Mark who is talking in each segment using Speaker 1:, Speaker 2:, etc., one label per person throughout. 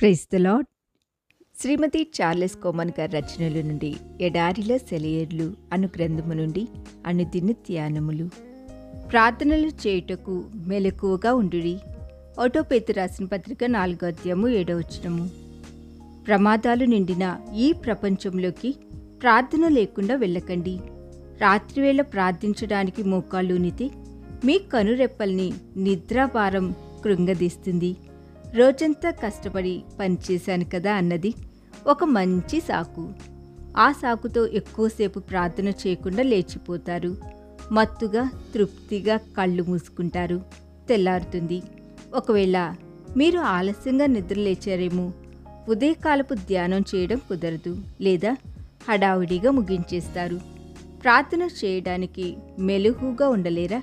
Speaker 1: Praise the Lord Srimati Charles Cowman గారి రచనల నుండి ఎడారిలో సెలయర్లు అను గ్రంథము నుండి అనుదిన ధ్యానములు. ప్రార్థనలు చేయుటకు మెలకువగా ఉండుడి. ఓటో రాసిన పత్రిక నాలుగో అధ్యాయము ఏడవచనము ప్రమాదాలు నిండిన ఈ ప్రపంచంలోకి ప్రార్థన లేకుండా వెళ్ళకండి. రాత్రివేళ ప్రార్థించడానికి మోకాళ్ళూనితే మీ కనురెప్పల్ని నిద్రాభారం కృంగదీస్తుంది. రోజంతా కష్టపడి పనిచేశాను కదా అన్నది ఒక మంచి సాకు. ఆ సాకుతో ఎక్కువసేపు ప్రార్థన చేయకుండా లేచిపోతారు. మత్తుగా తృప్తిగా కళ్ళు మూసుకుంటారు. తెల్లారుతుంది. ఒకవేళ మీరు ఆలస్యంగా నిద్రలేచారేమో ఉదయకాలపు ధ్యానం చేయడం కుదరదు లేదా హడావుడిగా ముగించేస్తారు. ప్రార్థన చేయడానికి మెలుగుగా ఉండలేరా?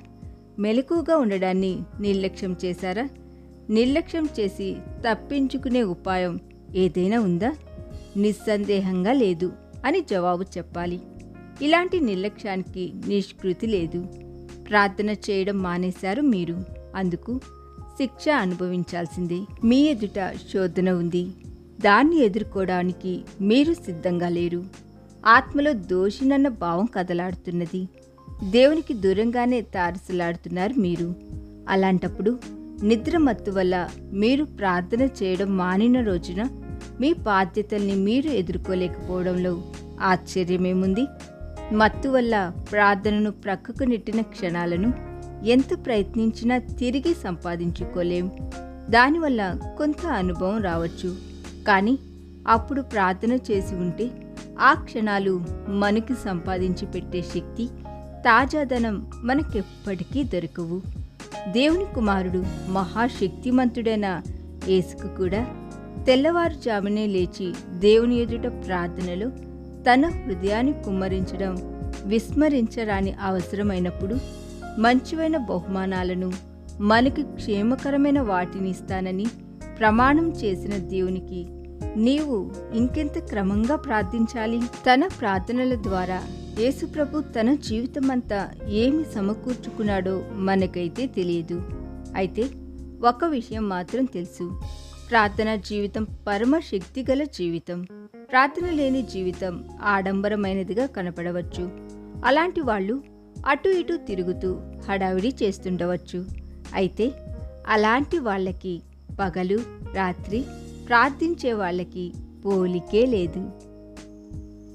Speaker 1: మెలకుగా ఉండడాన్ని నిర్లక్ష్యం చేశారా? నిర్లక్ష్యం చేసి తప్పించుకునే ఉపాయం ఏదైనా ఉందా? నిస్సందేహంగా లేదు అని జవాబు చెప్పాలి. ఇలాంటి నిర్లక్ష్యానికి నిష్కృతి లేదు. ప్రార్థన చేయడం మానేశారు మీరు. అందుకు శిక్ష అనుభవించాల్సిందే. మీ ఎదుట శోధన ఉంది. దాన్ని ఎదుర్కోవడానికి మీరు సిద్ధంగా లేరు. ఆత్మలో దోషినన్న భావం కదలాడుతున్నది. దేవునికి దూరంగానే తారసలాడుతున్నారు మీరు. అలాంటప్పుడు నిద్ర మత్తు వల్ల మీరు ప్రార్థన చేయడం మానిన రోజున మీ బాధ్యతల్ని మీరు ఎదుర్కోలేకపోవడంలో ఆశ్చర్యమేముంది? మత్తు వల్ల ప్రార్థనను ప్రక్కకు నెట్టిన క్షణాలను ఎంత ప్రయత్నించినా తిరిగి సంపాదించుకోలేం. దానివల్ల కొంత అనుభవం రావచ్చు. కానీ అప్పుడు ప్రార్థన చేసి ఉంటే ఆ క్షణాలు మనకి సంపాదించి పెట్టే శక్తి తాజాదనం మనకెప్పటికీ దొరకవు. దేవుని కుమారుడు మహాశక్తిమంతుడైన యేసుకు కూడా తెల్లవారుజామునే లేచి దేవుని ఎదుట ప్రార్థనలో తన హృదయాన్ని కుమ్మరించడం విస్మరించరాని అవసరమైనప్పుడు మంచివైన బహుమానాలను మనకి క్షేమకరమైన వాటిని ఇస్తానని ప్రమాణం చేసిన దేవునికి నీవు ఇంకెంత క్రమంగా ప్రార్థించాలి? తన ప్రార్థనల ద్వారా యేసుప్రభు తన జీవితమంతా ఏమి సమకూర్చుకున్నాడో మనకైతే తెలియదు. అయితే ఒక విషయం మాత్రం తెలుసు. ప్రార్థన జీవితం పరమ శక్తిగల జీవితం. ప్రార్థన లేని జీవితం ఆడంబరమైనదిగా కనపడవచ్చు. అలాంటి వాళ్ళు అటు ఇటు తిరుగుతూ హడావిడి చేస్తుండవచ్చు. అయితే అలాంటి వాళ్ళకి పగలు రాత్రి ప్రార్థించే వాళ్ళకి పోలికే లేదు.